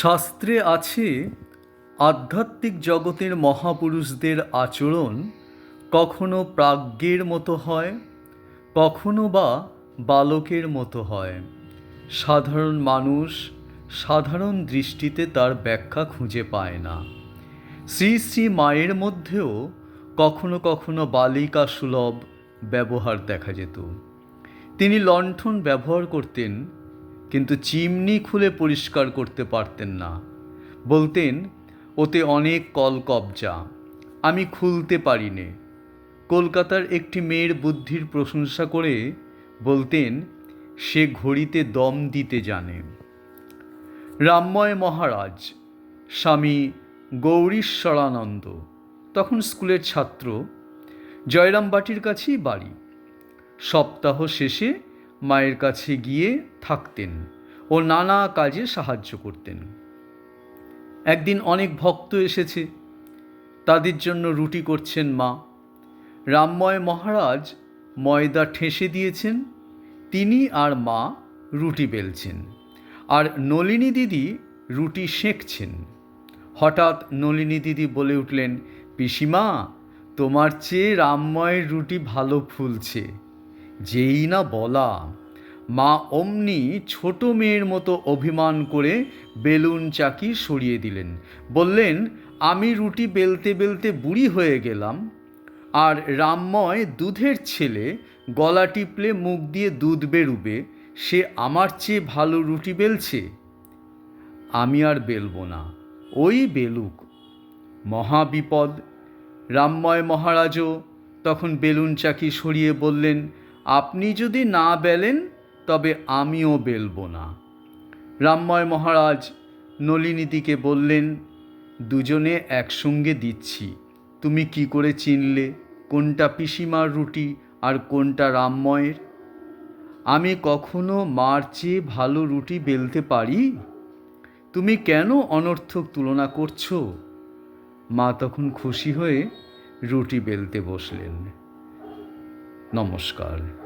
শাস্ত্রে আছে, আধ্যাত্মিক জগতের মহাপুরুষদের আচরণ কখনো প্রাজ্ঞের মতো হয়, কখনো বা বালকের মতো হয়। সাধারণ মানুষ সাধারণ দৃষ্টিতে তার ব্যাখ্যা খুঁজে পায় না। শ্রী শ্রী মায়ের মধ্যেও কখনো কখনো বালিকা সুলভ ব্যবহার দেখা যেত। তিনি লণ্ঠন ব্যবহার করতেন কিন্তু চিমনি খুলে পরিষ্কার করতে পারতেন না। বলতেন, ওতে অনেক কলকবজা আমি খুলতে পারি নে কলকাতার একটি মেয়ের বুদ্ধির প্রশংসা করে বলতেন, সে ঘড়িতে দম দিতে জানে। রামময় মহারাজ, স্বামী গৌরীশ্বরানন্দ, তখন স্কুলের ছাত্র জয়রাম বাটির কাছেই বাড়ি। সপ্তাহ শেষে মায়ের কাছে গিয়ে থাকতেন ও নানা কাজে সাহায্য করতেন। একদিন অনেক ভক্ত এসেছে। তাদের জন্য রুটি করছেন মা। রামময় মহারাজ ময়দা ঠেসে দিয়েছেন। তিনি আর মা রুটি বেলছেন। আর নলিনী দিদি রুটি সেঁকছেন। হঠাৎ নলিনী দিদি বলে উঠলেন, পিসিমা, তোমার চেয়ে রামময়ের রুটি ভালো ফুলছে। যেই না বলা। মা অমনি ছোট মেয়ের মতো অভিমান করে বেলুন চাকি সরিয়ে দিলেন। বললেন, আমি রুটি বেলতে বেলতে বুড়ি হয়ে গেলাম। আর রামময় দুধের ছেলে গলা টিপলে মুখ দিয়ে দুধ বেরুবে, সে আমার চেয়ে ভালো রুটি বেলছে? আমি আর বেলবো না, ওই বেলুক। মহাবিপদ। রামময় মহারাজও তখন বেলুন চাকি সরিয়ে বললেন আপনি যদি না বেলেন, তবে আমিও বেলবো না। রামময় মহারাজ নলিনীদিকে বললেন, দুজনে একসঙ্গে দিচ্ছি। তুমি কি করে চিনলে কোনটা পিসিমার রুটি আর কোনটা রামময়ের? আমি কখনো মার চেয়ে ভালো রুটি বেলতে পারি? তুমি কেন অনর্থক তুলনা করছ? মা তখন খুশি হয়ে রুটি বেলতে বসলেন। নমস্কার।